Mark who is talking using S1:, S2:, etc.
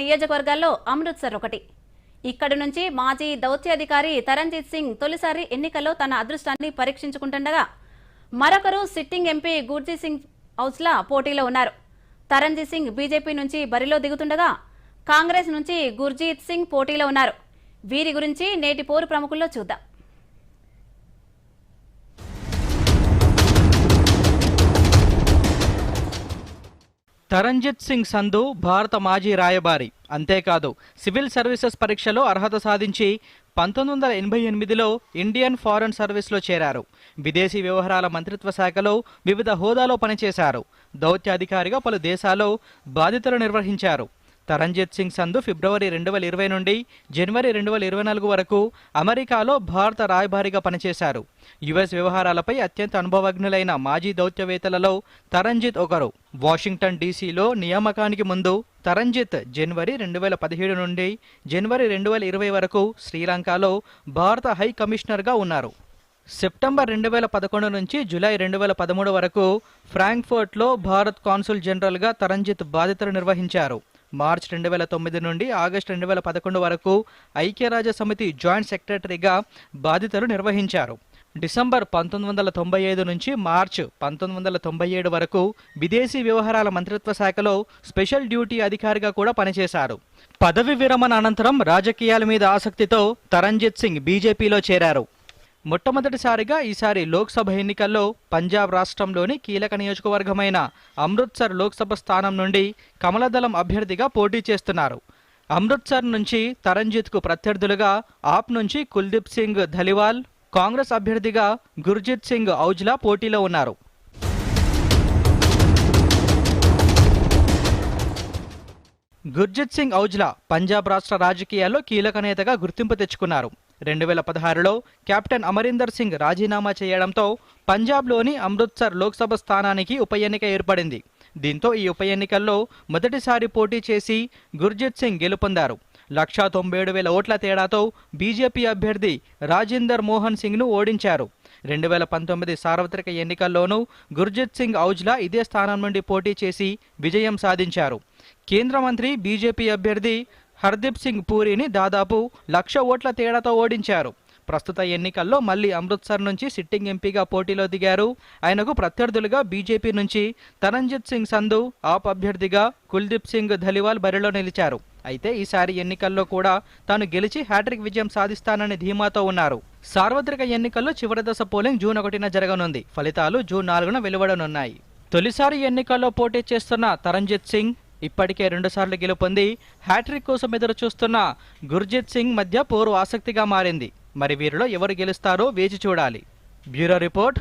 S1: నియోజకవర్గాల్లో అమృత్సర్ ఒకటి. ఇక్కడి నుంచి మాజీ దౌత్యాధికారి తరంజిత్ సింగ్ తొలిసారి ఎన్నికల్లో తన అదృష్టాన్ని పరీక్షించుకుంటుండగా మరొకరు సిట్టింగ్ ఎంపీ గుర్జీ సింగ్ ఔస్లా పోటీలో ఉన్నారు. తరంజిత్ సింగ్ బీజేపీ నుంచి బరిలో దిగుతుండగా కాంగ్రెస్ నుంచి గుర్జీత్ సింగ్ పోటీలో ఉన్నారు. వీరి గురించి నేటి పోరు ప్రముఖుల్లో చూద్దాం.
S2: తరంజిత్ సింగ్ సంధు భారత మాజీ రాయబారి. అంతేకాదు సివిల్ సర్వీసెస్ పరీక్షలో అర్హత సాధించి పంతొమ్మిది వందల ఎనభై ఎనిమిదిలో ఇండియన్ ఫారెన్ సర్వీస్లో చేరారు. విదేశీ వ్యవహారాల మంత్రిత్వ శాఖలో వివిధ హోదాలో పనిచేశారు. దౌత్యాధికారిగా పలు దేశాల్లో బాధ్యతలు నిర్వహించారు. తరంజిత్ సింగ్ సంధు ఫిబ్రవరి రెండు వేల ఇరవై నుండి జనవరి రెండు వేల ఇరవై నాలుగు వరకు అమెరికాలో భారత రాయబారిగా పనిచేశారు. యుఎస్ వ్యవహారాలపై అత్యంత అనుభవజ్ఞులైన మాజీ దౌత్యవేత్తలలో తరంజిత్ ఒకరు. వాషింగ్టన్ డీసీలో నియామకానికి ముందు తరంజిత్ జనవరి రెండు వేల పదిహేడు నుండి జనవరి రెండు వేల ఇరవై వరకు శ్రీలంకలో భారత హై కమిషనర్గా ఉన్నారు. సెప్టెంబర్ రెండు వేల పదకొండు నుంచి జూలై రెండు వేల పదమూడు వరకు ఫ్రాంక్ఫర్ట్లో భారత్ కాన్సుల్ జనరల్గా తరంజిత్ బాధ్యతలు నిర్వహించారు. మార్చ్ రెండు వేల తొమ్మిది నుండి ఆగస్టు రెండు వేల పదకొండు వరకు ఐక్యరాజ్య సమితి జాయింట్ సెక్రటరీగా బాధ్యతలు నిర్వహించారు. డిసెంబర్ పంతొమ్మిది వందల తొంభై ఐదు నుంచి మార్చ్ పంతొమ్మిది వందల తొంభై ఏడు వరకు విదేశీ వ్యవహారాల మంత్రిత్వ శాఖలో స్పెషల్ డ్యూటీ అధికారిగా కూడా పనిచేశారు. పదవి విరమణ అనంతరం రాజకీయాల మీద ఆసక్తితో తరంజిత్ సింగ్ బీజేపీలో చేరారు. మొట్టమొదటిసారిగా ఈసారి లోక్సభ ఎన్నికల్లో పంజాబ్ రాష్ట్రంలోని కీలక నియోజకవర్గమైన అమృత్సర్ లోక్సభ స్థానం నుండి కమలదళం అభ్యర్థిగా పోటీ చేస్తున్నారు. అమృత్సర్ నుంచి తరంజిత్కు ప్రత్యర్థులుగా ఆప్ నుంచి కుల్దీప్ సింగ్ ధలివాల్ కాంగ్రెస్ అభ్యర్థిగా గుర్జిత్ సింగ్ ఔజ్లా పోటీలో ఉన్నారు. గుర్జిత్ సింగ్ ఔజ్లా పంజాబ్ రాష్ట్ర రాజకీయాల్లో కీలక నేతగా గుర్తింపు తెచ్చుకున్నారు. రెండు వేల పదహారులో కెప్టెన్ అమరీందర్ సింగ్ రాజీనామా చేయడంతో పంజాబ్లోని అమృత్సర్ లోక్సభ స్థానానికి ఉప ఎన్నిక ఏర్పడింది. దీంతో ఈ ఉప ఎన్నికల్లో మొదటిసారి పోటీ చేసి గుర్జిత్ సింగ్ గెలుపొందారు. లక్షా తొంభై ఏడు వేల ఓట్ల తేడాతో బీజేపీ అభ్యర్థి రాజేందర్ మోహన్ సింగ్ను ఓడించారు. రెండు వేల పంతొమ్మిది సార్వత్రిక ఎన్నికల్లోనూ గుర్జిత్ సింగ్ ఔజ్లా ఇదే స్థానం నుండి పోటీ చేసి విజయం సాధించారు. కేంద్ర మంత్రి బీజేపీ అభ్యర్థి హర్దీప్ సింగ్ పూరిని దాదాపు లక్ష ఓట్ల తేడాతో ఓడించారు. ప్రస్తుత ఎన్నికల్లో మళ్ళీ అమృత్సర్ నుంచి సిట్టింగ్ ఎంపీగా పోటీలో దిగారు. ఆయనకు ప్రత్యర్థులుగా బీజేపీ నుంచి తరంజిత్ సింగ్ సంధు ఆప్ అభ్యర్థిగా కుల్దీప్ సింగ్ ధలివాల్ బరిలో నిలిచారు. అయితే ఈసారి ఎన్నికల్లో కూడా తాను గెలిచి హ్యాట్రిక్ విజయం సాధిస్తానని ధీమాతో ఉన్నారు. సార్వత్రిక ఎన్నికల్లో చివరి దశ పోలింగ్ జూన్ ఒకటిన జరగనుంది. ఫలితాలు జూన్ నాలుగున వెలువడనున్నాయి. తొలిసారి ఎన్నికల్లో పోటీ చేస్తున్న తరంజిత్ సింగ్ ఇప్పటికే రెండుసార్లు గెలుపొంది హ్యాట్రిక్ కోసం ఎదురు చూస్తున్న గుర్జిత్ సింగ్ మధ్య పోరు ఆసక్తిగా మారింది. మరి వీరిలో ఎవరు గెలుస్తారో వేచి చూడాలి. Bureau report